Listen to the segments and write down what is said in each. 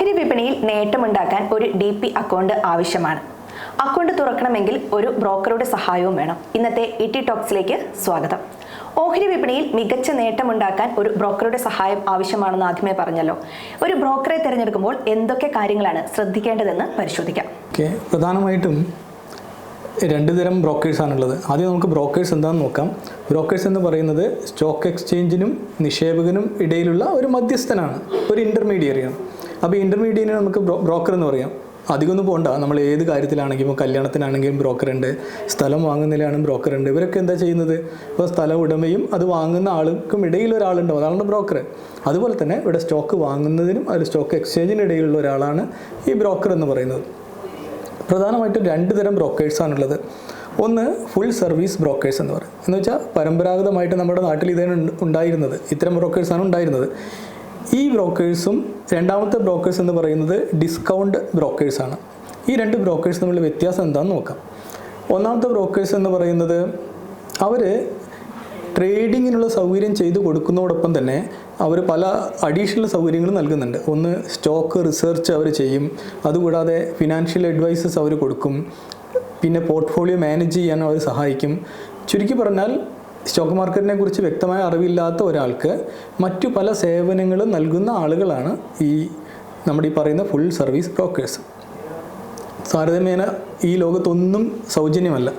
ഓഹരി വിപണിയിൽ നേട്ടമുണ്ടാക്കാൻ ഒരു ഡി പി അക്കൗണ്ട് ആവശ്യമാണ്. അക്കൗണ്ട് തുറക്കണമെങ്കിൽ ഒരു ബ്രോക്കറുടെ സഹായവും വേണം. ഇന്നത്തെ ഇ ടി ടോക്സിലേക്ക് സ്വാഗതം. ഓഹരി വിപണിയിൽ മികച്ച നേട്ടമുണ്ടാക്കാൻ ഒരു ബ്രോക്കറുടെ സഹായം ആവശ്യമാണെന്ന് ആദ്യമേ പറഞ്ഞല്ലോ. ഒരു ബ്രോക്കറെ തിരഞ്ഞെടുക്കുമ്പോൾ എന്തൊക്കെ കാര്യങ്ങളാണ് ശ്രദ്ധിക്കേണ്ടതെന്ന് പരിശോധിക്കാം. പ്രധാനമായിട്ടും രണ്ട് തരം ബ്രോക്കേഴ്സാണുള്ളത് ആദ്യം നമുക്ക് ബ്രോക്കേഴ്സ് എന്താണെന്ന് നോക്കാം. ബ്രോക്കേഴ്സ് എന്ന് പറയുന്നത് സ്റ്റോക്ക് എക്സ്ചേഞ്ചിനും നിക്ഷേപകനും ഇടയിലുള്ള ഒരു മധ്യസ്ഥനാണ്. ഒരു ഇന്റർമീഡിയറിയാണ് അപ്പോൾ ഇന്റർമീഡിയറ്റിനെ നമുക്ക് ബ്രോ ബ്രോക്കർ എന്ന് പറയാം. അധികമൊന്നും പോകണ്ട നമ്മൾ ഏത് കാര്യത്തിലാണെങ്കിലും ഇപ്പോൾ കല്യാണത്തിനാണെങ്കിലും ബ്രോക്കറുണ്ട് സ്ഥലം വാങ്ങുന്നതിലാണെങ്കിലും ബ്രോക്കറുണ്ട് ഇവരൊക്കെ എന്താ ചെയ്യുന്നത്? ഇപ്പോൾ സ്ഥല ഉടമയും അത് വാങ്ങുന്ന ആൾക്കും ഇടയിൽ അതാണ് ബ്രോക്കർ അതുപോലെ തന്നെ ഇവിടെ സ്റ്റോക്ക് വാങ്ങുന്നതിനും അതിൽ സ്റ്റോക്ക് എക്സ്ചേഞ്ചിന് ഇടയിലുള്ള ഒരാളാണ് ഈ ബ്രോക്കർ എന്ന് പറയുന്നത്. പ്രധാനമായിട്ടും രണ്ട് തരം ബ്രോക്കേഴ്സാണുള്ളത് ഒന്ന് ഫുൾ സർവീസ് ബ്രോക്കേഴ്സ് എന്ന് പറയും. എന്ന് വെച്ചാൽ പരമ്പരാഗതമായിട്ട് നമ്മുടെ നാട്ടിൽ ഇതേ ഉണ്ടായിരുന്നത്. ഇത്തരം ബ്രോക്കേഴ്സാണ് ഉണ്ടായിരുന്നത്. ഈ ബ്രോക്കേഴ്സും രണ്ടാമത്തെ ബ്രോക്കേഴ്സ് എന്ന് പറയുന്നത് ഡിസ്കൗണ്ട് ബ്രോക്കേഴ്സാണ് ഈ രണ്ട് ബ്രോക്കേഴ്സ് തമ്മിലുള്ള വ്യത്യാസം എന്താണെന്ന് നോക്കാം. ഒന്നാമത്തെ ബ്രോക്കേഴ്സ് എന്ന് പറയുന്നത് അവർ ട്രേഡിങ്ങിനുള്ള സൗകര്യം ചെയ്തു കൊടുക്കുന്നതോടൊപ്പം തന്നെ അവർ പല അഡീഷണൽ സൗകര്യങ്ങളും നൽകുന്നുണ്ട്. ഒന്ന് സ്റ്റോക്ക് റിസർച്ച് അവർ ചെയ്യും. അതുകൂടാതെ ഫിനാൻഷ്യൽ അഡ്വൈസസ് അവർ കൊടുക്കും. പിന്നെ പോർട്ട്ഫോളിയോ മാനേജ് ചെയ്യാൻ അവർ സഹായിക്കും. ചുരുക്കി പറഞ്ഞാൽ സ്റ്റോക്ക് മാർക്കറ്റിനെ കുറിച്ച് വ്യക്തമായ അറിവില്ലാത്ത ഒരാൾക്ക് മറ്റു പല സേവനങ്ങളും നൽകുന്ന ആളുകളാണ് ഈ നമ്മുടെ ഈ പറയുന്ന ഫുൾ സർവീസ് ബ്രോക്കേഴ്സ് താരതമ്യേന ഈ ലോകത്തൊന്നും സൗജന്യമല്ല.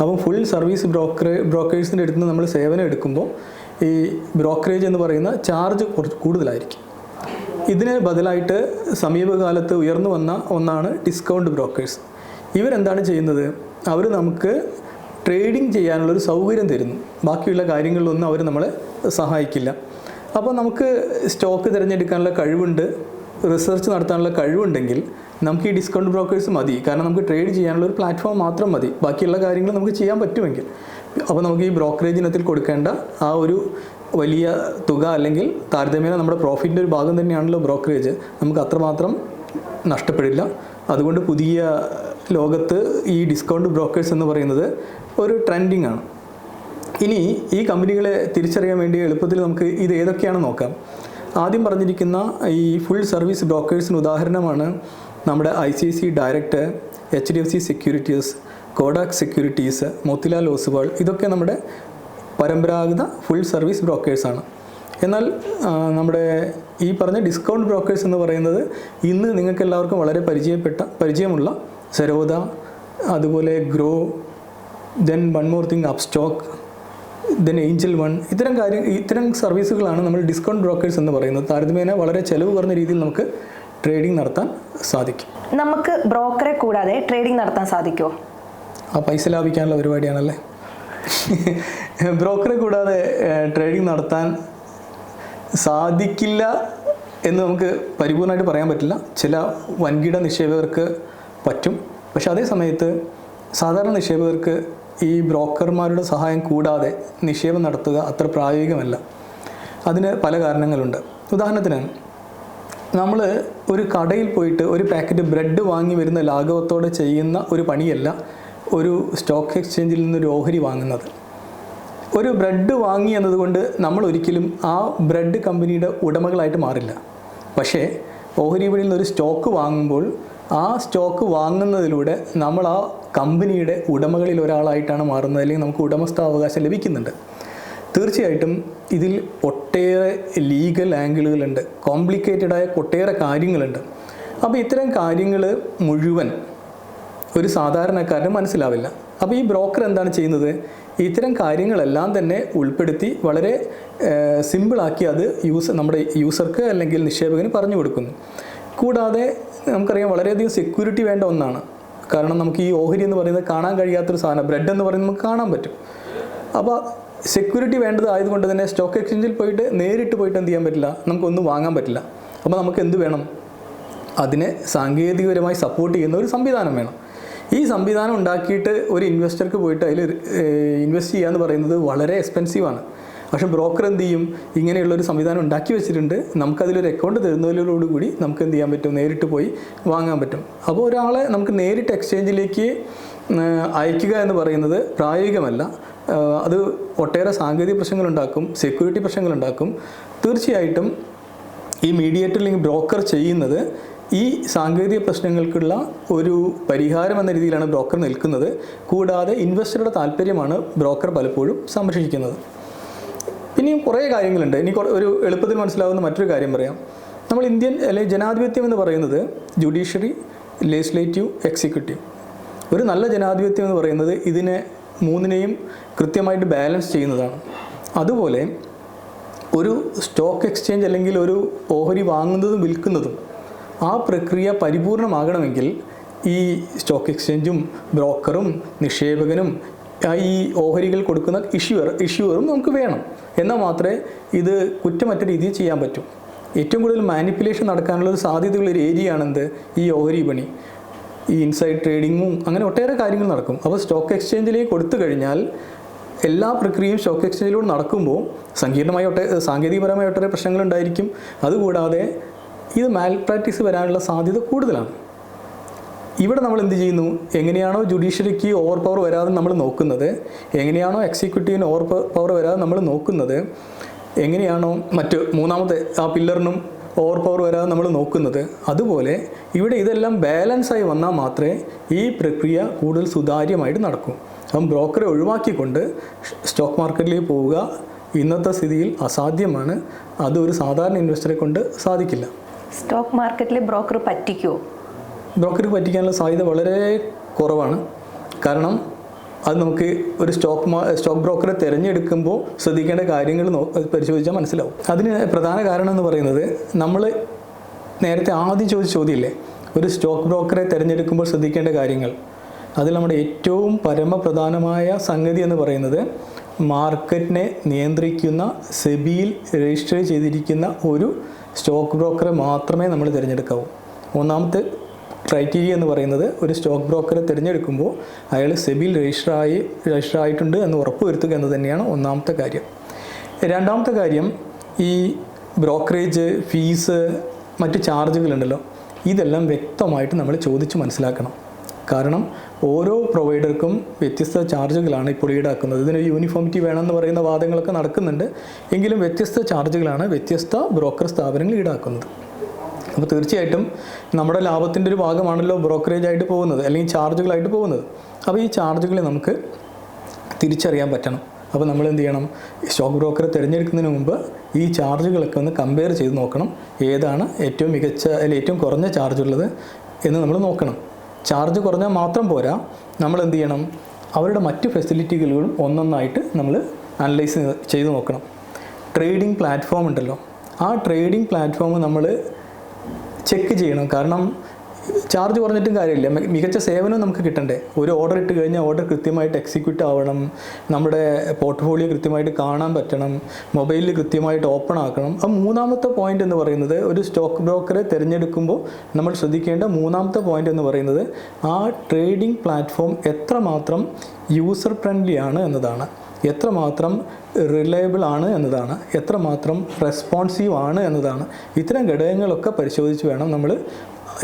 അപ്പം ഫുൾ സർവീസ് ബ്രോക്കർ ബ്രോക്കേഴ്സിന്റെ അടുത്ത് നിന്ന് നമ്മൾ സേവനം എടുക്കുമ്പോൾ ഈ ബ്രോക്കറേജ് എന്ന് പറയുന്ന ചാർജ് കുറച്ച് കൂടുതലായിരിക്കും. ഇതിന് ബദലായിട്ട് സമീപകാലത്ത് ഉയർന്നു വന്ന ഒന്നാണ് ഡിസ്കൗണ്ട് ബ്രോക്കേഴ്സ് ഇവരെന്താണ് ചെയ്യുന്നത്? അവർ നമുക്ക് ട്രേഡിംഗ് ചെയ്യാനുള്ളൊരു സൗകര്യം തരുന്നു. ബാക്കിയുള്ള കാര്യങ്ങളിലൊന്നും അവർ നമ്മളെ സഹായിക്കില്ല. അപ്പോൾ നമുക്ക് സ്റ്റോക്ക് തിരഞ്ഞെടുക്കാനുള്ള കഴിവുണ്ട്. റിസർച്ച് നടത്താനുള്ള കഴിവുണ്ടെങ്കിൽ നമുക്ക് ഈ ഡിസ്കൗണ്ട് ബ്രോക്കേഴ്സ് മതി. കാരണം നമുക്ക് ട്രേഡ് ചെയ്യാനുള്ള ഒരു പ്ലാറ്റ്ഫോം മാത്രം മതി. ബാക്കിയുള്ള കാര്യങ്ങൾ നമുക്ക് ചെയ്യാൻ പറ്റുമെങ്കിൽ. അപ്പോൾ നമുക്ക് ഈ ബ്രോക്കറേജ് ഇനത്തിൽ കൊടുക്കേണ്ട ആ ഒരു വലിയ തുക അല്ലെങ്കിൽ താരതമ്യേന നമ്മുടെ പ്രോഫിറ്റിന്റെ ഒരു ഭാഗം തന്നെയാണല്ലോ ബ്രോക്കറേജ് നമുക്ക് അത്രമാത്രം നഷ്ടപ്പെടില്ല. അതുകൊണ്ട് പുതിയ ലോകത്ത് ഈ ഡിസ്കൗണ്ട് ബ്രോക്കേഴ്സ് എന്ന് പറയുന്നത് ഒരു ട്രെൻഡിങ് ആണ്. ഇനി ഈ കമ്പനികളെ തിരിച്ചറിയാൻ വേണ്ടി എളുപ്പത്തിൽ നമുക്ക് ഇത് ഏതൊക്കെയാണെന്ന് നോക്കാം. ആദ്യം പറഞ്ഞിരിക്കുന്ന ഈ ഫുൾ സർവീസ് ബ്രോക്കേഴ്സിന് ഉദാഹരണമാണ് നമ്മുടെ I C C direct H D F C securities Kotak securities Motilal Oswal ഇതൊക്കെ നമ്മുടെ പരമ്പരാഗത ഫുൾ സർവീസ് ബ്രോക്കേഴ്സാണ് എന്നാൽ നമ്മുടെ ഈ പറഞ്ഞ ഡിസ്കൗണ്ട് ബ്രോക്കേഴ്സ് എന്ന് പറയുന്നത് ഇന്ന് നിങ്ങൾക്ക് എല്ലാവർക്കും വളരെ പരിചയപ്പെട്ട പരിചയമുള്ള സെരോദ അതുപോലെ Groww then one more thing Upstox then Angel One ഇത്തരം കാര്യം ഇത്തരം സർവീസുകളാണ് നമ്മൾ ഡിസ്കൗണ്ട് ബ്രോക്കേഴ്സ് എന്ന് പറയുന്നത്. താരതമ്യേന വളരെ ചെലവ് കുറഞ്ഞ രീതിയിൽ നമുക്ക് ട്രേഡിംഗ് നടത്താൻ സാധിക്കും. നമുക്ക് ബ്രോക്കറെ കൂടാതെ ട്രേഡിംഗ് നടത്താൻ സാധിക്കുമോ ആ പൈസ ലാഭിക്കാനുള്ള പരിപാടിയാണല്ലേ? ബ്രോക്കറെ കൂടാതെ ട്രേഡിംഗ് നടത്താൻ സാധിക്കില്ല എന്ന് നമുക്ക് പരിപൂർണമായിട്ട് പറയാൻ പറ്റില്ല. ചില വൻകിട നിക്ഷേപകർക്ക് പറ്റും. പക്ഷെ അതേ സമയത്ത് സാധാരണ നിക്ഷേപകർക്ക് ഈ ബ്രോക്കർമാരുടെ സഹായം കൂടാതെ നിക്ഷേപം നടത്തുക അത്ര പ്രായോഗികമല്ല. അതിന് പല കാരണങ്ങളുണ്ട്. ഉദാഹരണത്തിന് നമ്മൾ ഒരു കടയിൽ പോയിട്ട് ഒരു പാക്കറ്റ് ബ്രെഡ് വാങ്ങി വരുന്ന ലാഘവത്തോടെ ചെയ്യുന്ന ഒരു പണിയല്ല ഒരു സ്റ്റോക്ക് എക്സ്ചേഞ്ചിൽ നിന്ന് ഒരു ഓഹരി വാങ്ങുന്നത്. ഒരു ബ്രെഡ് വാങ്ങി എന്നതുകൊണ്ട് നമ്മൾ ഒരിക്കലും ആ ബ്രെഡ് കമ്പനിയുടെ ഉടമകളായിട്ട് മാറില്ല. പക്ഷേ ഓഹരി വിപണിയിൽ ഒരു സ്റ്റോക്ക് വാങ്ങുമ്പോൾ ആ സ്റ്റോക്ക് വാങ്ങുന്നതിലൂടെ നമ്മൾ ആ കമ്പനിയുടെ ഉടമകളിൽ ഒരാളായിട്ടാണ് മാറുന്നത് അല്ലെങ്കിൽ നമുക്ക് ഉടമസ്ഥാവകാശം ലഭിക്കുന്നുണ്ട്. തീർച്ചയായിട്ടും ഇതിൽ ഒട്ടേറെ ലീഗൽ ആംഗിളുകളുണ്ട് കോംപ്ലിക്കേറ്റഡ് ആയ ഒട്ടേറെ കാര്യങ്ങളുണ്ട്. അപ്പോൾ ഇത്തരം കാര്യങ്ങൾ മുഴുവൻ ഒരു സാധാരണക്കാരന് മനസ്സിലാവില്ല. അപ്പോൾ ഈ ബ്രോക്കർ എന്താണ് ചെയ്യുന്നത്? ഇത്തരം കാര്യങ്ങളെല്ലാം തന്നെ ഉൾപ്പെടുത്തി വളരെ സിമ്പിളാക്കി അത് യൂസ് നമ്മുടെ യൂസർക്ക് അല്ലെങ്കിൽ നിക്ഷേപകന് പറഞ്ഞു കൊടുക്കുന്നു. കൂടാതെ നമുക്കറിയാം വളരെയധികം സെക്യൂരിറ്റി വേണ്ട ഒന്നാണ്. കാരണം നമുക്ക് ഈ ഓഹരി എന്ന് പറയുന്നത് കാണാൻ കഴിയാത്തൊരു സാധനം ബ്രെഡ് എന്ന് പറയുന്നത് നമുക്ക് കാണാൻ പറ്റും. അപ്പോൾ സെക്യൂരിറ്റി വേണ്ടത് ആയതുകൊണ്ട് തന്നെ സ്റ്റോക്ക് എക്സ്ചേഞ്ചിൽ പോയിട്ട് നേരിട്ട് പോയിട്ട് എന്ത് ചെയ്യാൻ പറ്റില്ല? നമുക്കൊന്നും വാങ്ങാൻ പറ്റില്ല. അപ്പോൾ നമുക്ക് എന്ത് വേണം? അതിനെ സാങ്കേതികപരമായി സപ്പോർട്ട് ചെയ്യുന്ന ഒരു സംവിധാനം വേണം. ഈ സംവിധാനം ഉണ്ടാക്കിയിട്ട് ഒരു ഇൻവെസ്റ്റർക്ക് പോയിട്ട് അതിൽ ഇൻവെസ്റ്റ് ചെയ്യുക എന്ന് പറയുന്നത് വളരെ എക്സ്പെൻസീവാണ് പക്ഷേ ബ്രോക്കർ എന്ത് ചെയ്യും? ഇങ്ങനെയുള്ളൊരു സംവിധാനം ഉണ്ടാക്കി വെച്ചിട്ടുണ്ട്. നമുക്കതിലൊരു അക്കൗണ്ട് തരുന്നതിലോടുകൂടി നമുക്ക് എന്ത് ചെയ്യാൻ പറ്റും? നേരിട്ട് പോയി വാങ്ങാൻ പറ്റും. അപ്പോൾ ഒരാളെ നമുക്ക് നേരിട്ട് എക്സ്ചേഞ്ചിലേക്ക് അയക്കുക എന്ന് പറയുന്നത് പ്രായോഗികമല്ല. അത് ഒട്ടേറെ സാങ്കേതിക പ്രശ്നങ്ങളുണ്ടാക്കും സെക്യൂരിറ്റി പ്രശ്നങ്ങളുണ്ടാക്കും. തീർച്ചയായിട്ടും ഈ മീഡിയേറ്റർ അല്ലെങ്കിൽ ബ്രോക്കർ ചെയ്യുന്നത് ഈ സാങ്കേതിക പ്രശ്നങ്ങൾക്കുള്ള ഒരു പരിഹാരം എന്ന രീതിയിലാണ് ബ്രോക്കർ നിൽക്കുന്നത്. കൂടാതെ ഇൻവെസ്റ്ററുടെ താല്പര്യമാണ് ബ്രോക്കർ പലപ്പോഴും സംരക്ഷിക്കുന്നത്. ഇനിയും കുറേ കാര്യങ്ങളുണ്ട്. ഇനി ഒരു എളുപ്പത്തിൽ മനസ്സിലാവുന്ന മറ്റൊരു കാര്യം പറയാം. നമ്മൾ ഇന്ത്യൻ അല്ലെങ്കിൽ ജനാധിപത്യം എന്ന് പറയുന്നത് ജുഡീഷ്യറി ലെജിസ്ലേറ്റീവ് എക്സിക്യൂട്ടീവ്. ഒരു നല്ല ജനാധിപത്യം എന്ന് പറയുന്നത് ഇതിനെ മൂന്നിനെയും കൃത്യമായിട്ട് ബാലൻസ് ചെയ്യുന്നതാണ്. അതുപോലെ ഒരു സ്റ്റോക്ക് എക്സ്ചേഞ്ച് അല്ലെങ്കിൽ ഒരു ഓഹരി വാങ്ങുന്നതും വിൽക്കുന്നതും ആ പ്രക്രിയ പരിപൂർണമാകണമെങ്കിൽ ഈ സ്റ്റോക്ക് എക്സ്ചേഞ്ചും ബ്രോക്കറും നിക്ഷേപകനും ഈ ഓഹരികൾ കൊടുക്കുന്ന ഇഷ്യൂർ ഇഷ്യൂറും നമുക്ക് വേണം. എന്നാൽ മാത്രമേ ഇത് കുറ്റമറ്റ രീതിയിൽ ചെയ്യാൻ പറ്റൂ. ഏറ്റവും കൂടുതൽ മാനിപ്പുലേഷൻ നടക്കാനുള്ള ഒരു സാധ്യതയുള്ള ഒരു ഏരിയ ആണെന്ത് ഈ ഓഹരി പണി. ഈ ഇൻസൈഡ് ട്രേഡിങ്ങും അങ്ങനെ ഒട്ടേറെ കാര്യങ്ങൾ നടക്കും. അപ്പോൾ സ്റ്റോക്ക് എക്സ്ചേഞ്ചിലേക്ക് കൊടുത്തു കഴിഞ്ഞാൽ എല്ലാ പ്രക്രിയയും സ്റ്റോക്ക് എക്സ്ചേഞ്ചിലൂടെ നടക്കുമ്പോൾ സങ്കീർണമായ ഒട്ടേ സാങ്കേതികപരമായ ഒട്ടേറെ പ്രശ്നങ്ങളുണ്ടായിരിക്കും അതുകൂടാതെ ഇത് മാൽ പ്രാക്ടീസ് വരാനുള്ള സാധ്യത കൂടുതലാണ്. ഇവിടെ നമ്മൾ എന്ത് ചെയ്യുന്നു? എങ്ങനെയാണോ ജുഡീഷ്യറിക്ക് ഓവർ പവർ വരാതെ നമ്മൾ നോക്കുന്നത്? എങ്ങനെയാണോ എക്സിക്യൂട്ടീവിന് ഓവർ പവർ വരാതെ നമ്മൾ നോക്കുന്നത്? എങ്ങനെയാണോ മറ്റ് മൂന്നാമത്തെ ആ പില്ലറിനും ഓവർ പവർ വരാതെ നമ്മൾ നോക്കുന്നത്? അതുപോലെ ഇവിടെ ഇതെല്ലാം ബാലൻസ് ആയി വന്നാൽ മാത്രമേ ഈ പ്രക്രിയ കൂടുതൽ സുതാര്യമായിട്ട് നടക്കൂ. അപ്പം ബ്രോക്കറെ ഒഴിവാക്കിക്കൊണ്ട് സ്റ്റോക്ക് മാർക്കറ്റിലേക്ക് പോവുക ഇന്നത്തെ സ്ഥിതിയിൽ അസാധ്യമാണ്. അത് ഒരു സാധാരണ ഇൻവെസ്റ്ററെ കൊണ്ട് സാധിക്കില്ല. സ്റ്റോക്ക് മാർക്കറ്റിലെ ബ്രോക്കർ പറ്റിക്കുമോ ബ്രോക്കർക്ക് പറ്റിക്കാനുള്ള സാധ്യത വളരെ കുറവാണ്. കാരണം അത് നമുക്ക് ഒരു സ്റ്റോക്ക് മാ സ്റ്റോക്ക് ബ്രോക്കറെ തിരഞ്ഞെടുക്കുമ്പോൾ ശ്രദ്ധിക്കേണ്ട കാര്യങ്ങൾ പരിശോധിച്ചാൽ മനസ്സിലാവും. അതിന് പ്രധാന കാരണം എന്ന് പറയുന്നത് നമ്മൾ നേരത്തെ ആദ്യം ചോദിച്ച ചോദ്യമില്ലേ? ഒരു സ്റ്റോക്ക് ബ്രോക്കറെ തിരഞ്ഞെടുക്കുമ്പോൾ ശ്രദ്ധിക്കേണ്ട കാര്യങ്ങൾ. അതിൽ നമ്മുടെ ഏറ്റവും പരമപ്രധാനമായ സംഗതി എന്ന് പറയുന്നത് മാർക്കറ്റിനെ നിയന്ത്രിക്കുന്ന സെബിയിൽ രജിസ്റ്റർ ചെയ്തിരിക്കുന്ന ഒരു സ്റ്റോക്ക് ബ്രോക്കറെ മാത്രമേ നമ്മൾ തിരഞ്ഞെടുക്കാവൂ. ഒന്നാമത്തെ ക്രൈറ്റീരിയ എന്ന് പറയുന്നത് ഒരു സ്റ്റോക്ക് ബ്രോക്കറെ തിരഞ്ഞെടുക്കുമ്പോൾ അയാൾ സെബിയിൽ രജിസ്റ്റർ ആയി രജിസ്റ്റർ ആയിട്ടുണ്ട് എന്ന് ഉറപ്പുവരുത്തുക എന്ന് തന്നെയാണ് ഒന്നാമത്തെ കാര്യം. രണ്ടാമത്തെ കാര്യം ഈ ബ്രോക്കറേജ് ഫീസ് മറ്റ് ചാർജുകളുണ്ടല്ലോ ഇതെല്ലാം വ്യക്തമായിട്ട് നമ്മൾ ചോദിച്ച് മനസ്സിലാക്കണം. കാരണം ഓരോ പ്രൊവൈഡർക്കും വ്യത്യസ്ത ചാർജുകളാണ് ഇപ്പോൾ ഈടാക്കുന്നത്. ഇതിന് യൂണിഫോമിറ്റി വേണമെന്ന് പറയുന്ന വാദങ്ങളൊക്കെ നടക്കുന്നുണ്ട്. എങ്കിലും വ്യത്യസ്ത ചാർജുകളാണ് വ്യത്യസ്ത ബ്രോക്കർ സ്ഥാപനങ്ങൾ ഈടാക്കുന്നത്. അപ്പോൾ തീർച്ചയായിട്ടും നമ്മുടെ ലാഭത്തിന്റെ ഒരു ഭാഗമാണല്ലോ ബ്രോക്കറേജ് ആയിട്ട് പോകുന്നത് അല്ലെങ്കിൽ ചാർജുകളായിട്ട് പോകുന്നത്. അപ്പോൾ ഈ ചാർജുകളെ നമുക്ക് തിരിച്ചറിയാൻ പറ്റണം. അപ്പോൾ നമ്മൾ എന്ത് ചെയ്യണം? സ്റ്റോക്ക് ബ്രോക്കറെ തിരഞ്ഞെടുക്കുന്നതിന് മുമ്പ് ഈ ചാർജുകളൊക്കെ ഒന്ന് കമ്പയർ ചെയ്ത് നോക്കണം. ഏതാണ് ഏറ്റവും മികച്ച അല്ലെങ്കിൽ ഏറ്റവും കുറഞ്ഞ ചാർജ് ഉള്ളത് എന്ന് നമ്മൾ നോക്കണം. ചാർജ് കുറഞ്ഞാൽ മാത്രം പോരാ നമ്മൾ എന്ത് ചെയ്യണം? അവരുടെ മറ്റ് ഫെസിലിറ്റികളും ഒന്നൊന്നായിട്ട് നമ്മൾ അനലൈസ് ചെയ്ത് നോക്കണം. ട്രേഡിംഗ് പ്ലാറ്റ്ഫോം ഉണ്ടല്ലോ. ആ ട്രേഡിംഗ് പ്ലാറ്റ്ഫോം നമ്മൾ ചെക്ക് ചെയ്യണം. കാരണം ചാർജ് കുറഞ്ഞിട്ടും കാര്യമില്ല. മികച്ച സേവനം നമുക്ക് കിട്ടണ്ടേ. ഒരു ഓർഡർ ഇട്ട് കഴിഞ്ഞാൽ ഓർഡർ കൃത്യമായിട്ട് എക്സിക്യൂട്ട് ആവണം. നമ്മുടെ പോർട്ട്ഫോളിയോ കൃത്യമായിട്ട് കാണാൻ പറ്റണം. മൊബൈലിൽ കൃത്യമായിട്ട് ഓപ്പൺ ആക്കണം. ആ മൂന്നാമത്തെ പോയിന്റ് എന്ന് പറയുന്നത് ഒരു സ്റ്റോക്ക് ബ്രോക്കറെ തിരഞ്ഞെടുക്കുമ്പോൾ നമ്മൾ ശ്രദ്ധിക്കേണ്ട മൂന്നാമത്തെ പോയിന്റ് എന്ന് പറയുന്നത് ആ ട്രേഡിംഗ് പ്ലാറ്റ്ഫോം എത്രമാത്രം യൂസർ ഫ്രണ്ട്ലി ആണ് എന്നതാണ്. എത്രമാത്രം റിലയബിൾ ആണ് എന്നതാണ് എത്രമാത്രം റെസ്പോൺസീവ് ആണ് എന്നതാണ്. ഇത്തരം ഘടകങ്ങളൊക്കെ പരിശോധിച്ച് വേണം നമ്മൾ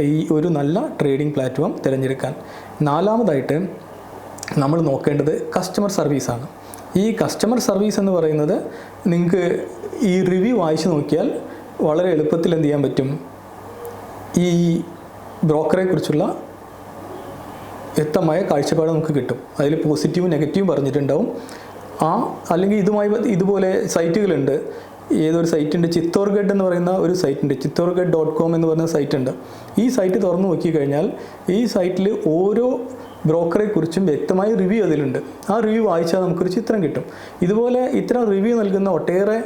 ഈ ഒരു നല്ല ട്രേഡിംഗ് പ്ലാറ്റ്ഫോം തിരഞ്ഞെടുക്കാൻ. നാലാമതായിട്ട് നമ്മൾ നോക്കേണ്ടത് കസ്റ്റമർ സർവീസാണ് ഈ കസ്റ്റമർ സർവീസ് എന്ന് പറയുന്നത് നിങ്ങൾക്ക് ഈ റിവ്യൂ വായിച്ചു നോക്കിയാൽ വളരെ എളുപ്പത്തിൽ എന്ത് ചെയ്യാൻ പറ്റും? ഈ ബ്രോക്കറെ കുറിച്ചുള്ള വ്യക്തമായ കാഴ്ചപ്പാട് നമുക്ക് കിട്ടും. അതിൽ പോസിറ്റീവും നെഗറ്റീവും പറഞ്ഞിട്ടുണ്ടാവും. ആ. അല്ലെങ്കിൽ ഇതുമായി ഇതുപോലെ സൈറ്റുകളുണ്ട്. ഏതൊരു സൈറ്റ് ഉണ്ട് ചിത്തോർഗഡ് എന്ന് പറയുന്ന ഒരു സൈറ്റുണ്ട്. ചിത്തോർഗഡ് ഡോട്ട് കോം എന്ന് പറയുന്ന സൈറ്റ് ഉണ്ട് ഈ സൈറ്റ് തുറന്നു നോക്കിക്കഴിഞ്ഞാൽ ഈ സൈറ്റിൽ ഓരോ ബ്രോക്കറെ കുറിച്ചും വ്യക്തമായ റിവ്യൂ അതിലുണ്ട്. ആ റിവ്യൂ വായിച്ചാൽ നമുക്കൊരു ചിത്രം കിട്ടും. ഇതുപോലെ ഇത്തരം റിവ്യൂ നൽകുന്ന ഒട്ടേറെ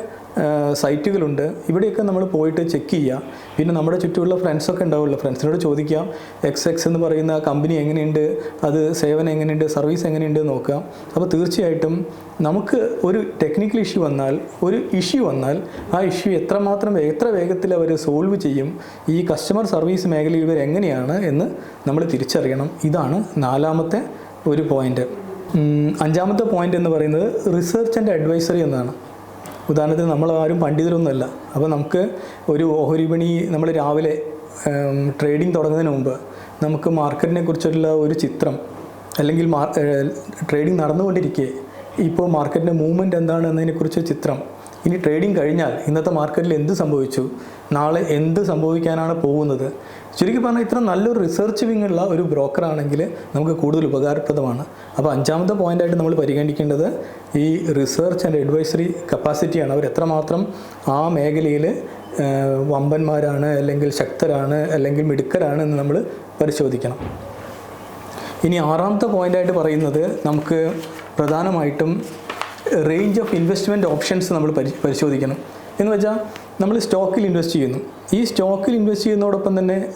സൈറ്റുകളുണ്ട്. ഇവിടെയൊക്കെ നമ്മൾ പോയിട്ട് ചെക്ക് ചെയ്യുക പിന്നെ നമ്മുടെ ചുറ്റുമുള്ള ഫ്രണ്ട്സൊക്കെ ഉണ്ടാവുമല്ലോ. ഫ്രണ്ട്സിനോട് ചോദിക്കാം. എക്സ് എക്സ് എന്ന് പറയുന്ന കമ്പനി എങ്ങനെയുണ്ട്? അത് സേവനം എങ്ങനെയുണ്ട്? സർവീസ് എങ്ങനെയുണ്ട് നോക്കുക അപ്പോൾ തീർച്ചയായിട്ടും നമുക്ക് ഒരു ടെക്നിക്കൽ ഇഷ്യൂ വന്നാൽ ഒരു ഇഷ്യൂ വന്നാൽ ആ ഇഷ്യൂ എത്രമാത്രം എത്ര വേഗത്തിൽ അവർ സോൾവ് ചെയ്യും? ഈ കസ്റ്റമർ സർവീസ് മേഖലയിൽ ഇവർ എങ്ങനെയാണ് എന്ന് നമ്മൾ തിരിച്ചറിയണം. ഇതാണ് നാലാമത്തെ ഒരു പോയിന്റ് അഞ്ചാമത്തെ പോയിന്റ് എന്ന് പറയുന്നത് റിസർച്ച് ആൻഡ് അഡ്വൈസറി എന്നാണ്. ഉദാഹരണത്തിന് നമ്മൾ ആരും പണ്ഡിതരൊന്നുമല്ല. അപ്പോൾ നമുക്ക് ഒരു ഓഹരി വിപണി നമ്മൾ രാവിലെ ട്രേഡിംഗ് തുടങ്ങുന്നതിന് മുമ്പ് നമുക്ക് മാർക്കറ്റിനെ കുറിച്ചുള്ള ഒരു ചിത്രം അല്ലെങ്കിൽ മാർ ട്രേഡിംഗ് നടന്നുകൊണ്ടിരിക്കെ. ഇപ്പോൾ മാർക്കറ്റിന്റെ മൂവ്മെന്റ് എന്താണ് എന്നതിനെക്കുറിച്ച് ചിത്രം. ഇനി ട്രേഡിംഗ് കഴിഞ്ഞാൽ ഇന്നത്തെ മാർക്കറ്റിൽ എന്ത് സംഭവിച്ചു? നാളെ എന്ത് സംഭവിക്കാനാണ് പോകുന്നത്? ചുരുക്കി പറഞ്ഞാൽ ഇത്ര നല്ലൊരു റിസർച്ച് വിങ് ഉള്ള ഒരു ബ്രോക്കർ ആണെങ്കിൽ നമുക്ക് കൂടുതൽ ഉപകാരപ്രദമാണ്. അപ്പോൾ അഞ്ചാമത്തെ പോയിന്റായിട്ട് നമ്മൾ പരിഗണിക്കേണ്ടത് ഈ റിസർച്ച് ആൻഡ് അഡ്വൈസറി കപ്പാസിറ്റിയാണ് അവർ എത്രമാത്രം ആ മേഖലയിൽ വമ്പന്മാരാണ് അല്ലെങ്കിൽ ശക്തരാണ് അല്ലെങ്കിൽ മിടുക്കരാണ് എന്ന് നമ്മൾ പരിശോധിക്കണം. ഇനി ആറാമത്തെ പോയിന്റായിട്ട് പറയുന്നത് നമുക്ക് പ്രധാനമായിട്ടും റേഞ്ച് ഓഫ് ഇൻവെസ്റ്റ്മെന്റ് ഓപ്ഷൻസ് നമ്മൾ പരി പരിശോധിക്കണം. എന്ന് വെച്ചാൽ നമ്മൾ സ്റ്റോക്കിൽ ഇൻവെസ്റ്റ് ചെയ്യുന്നു. ഈ സ്റ്റോക്കിൽ ഇൻവെസ്റ്റ് ചെയ്യുന്നതോടൊപ്പം തന്നെ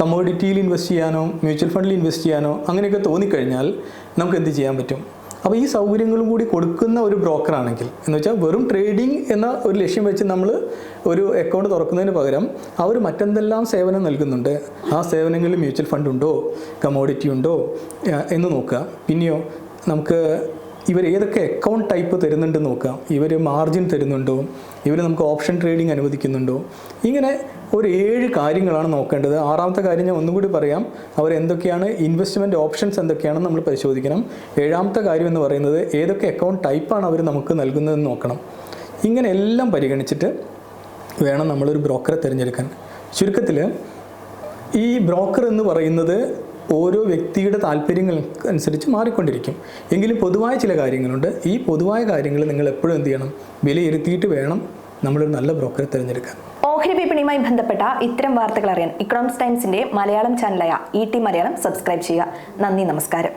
കമോഡിറ്റിയിൽ ഇൻവെസ്റ്റ് ചെയ്യാനോ മ്യൂച്വൽ ഫണ്ടിൽ ഇൻവെസ്റ്റ് ചെയ്യാനോ അങ്ങനെയൊക്കെ തോന്നിക്കഴിഞ്ഞാൽ നമുക്ക് എന്ത് ചെയ്യാൻ പറ്റും? അപ്പോൾ ഈ സൗകര്യങ്ങളും കൂടി കൊടുക്കുന്ന ഒരു ബ്രോക്കറാണെങ്കിൽ എന്ന് വെച്ചാൽ വെറും ട്രേഡിംഗ് എന്ന ഒരു ലക്ഷ്യം വെച്ച് നമ്മൾ ഒരു അക്കൗണ്ട് തുറക്കുന്നതിന് പകരം അവർ മറ്റെന്തെല്ലാം സേവനം നൽകുന്നുണ്ട്? ആ സേവനങ്ങളിൽ മ്യൂച്വൽ ഫണ്ട് ഉണ്ടോ? കമോഡിറ്റി ഉണ്ടോ? എന്ന് നോക്കുക. പിന്നെയോ നമുക്ക് ഇവർ ഏതൊക്കെ അക്കൗണ്ട് ടൈപ്പ് തരുന്നുണ്ടെന്ന് നോക്കാം. ഇവർ മാർജിൻ തരുന്നുണ്ടോ? ഇവർ നമുക്ക് ഓപ്ഷൻ ട്രേഡിംഗ് അനുവദിക്കുന്നുണ്ടോ? ഇങ്ങനെ ഒരു ഏഴ് കാര്യങ്ങളാണ് നോക്കേണ്ടത്. ആറാമത്തെ കാര്യം ഞാൻ ഒന്നും കൂടി പറയാം. അവർ എന്തൊക്കെയാണ് ഇൻവെസ്റ്റ്മെന്റ് ഓപ്ഷൻസ് എന്തൊക്കെയാണെന്ന് നമ്മൾ പരിശോധിക്കണം. ഏഴാമത്തെ കാര്യം എന്ന് പറയുന്നത് ഏതൊക്കെ അക്കൗണ്ട് ടൈപ്പാണ് അവർ നമുക്ക് നൽകുന്നതെന്ന് നോക്കണം. ഇങ്ങനെ എല്ലാം പരിഗണിച്ചിട്ട് വേണം നമ്മളൊരു ബ്രോക്കറെ തിരഞ്ഞെടുക്കാൻ. ചുരുക്കത്തിൽ ഈ ബ്രോക്കർ എന്ന് പറയുന്നത് ഓരോ വ്യക്തിയുടെ താല്പര്യങ്ങൾ അനുസരിച്ച് മാറിക്കൊണ്ടിരിക്കും. എങ്കിലും പൊതുവായ ചില കാര്യങ്ങളുണ്ട്. ഈ പൊതുവായ കാര്യങ്ങൾ നിങ്ങൾ എപ്പോഴും എന്ത് ചെയ്യണം? വിലയിരുത്തിയിട്ട് വേണം നമ്മളൊരു നല്ല ബ്രോക്കറെ തിരഞ്ഞെടുക്കാൻ. ഓഹരി വിപണിയുമായി ബന്ധപ്പെട്ട ഇത്തരം വാർത്തകൾ അറിയാൻ ഇക്കണോമിക്സ് ടൈംസിന്റെ മലയാളം ചാനലായ ഇ ടി മലയാളം സബ്സ്ക്രൈബ് ചെയ്യുക. നന്ദി നമസ്കാരം.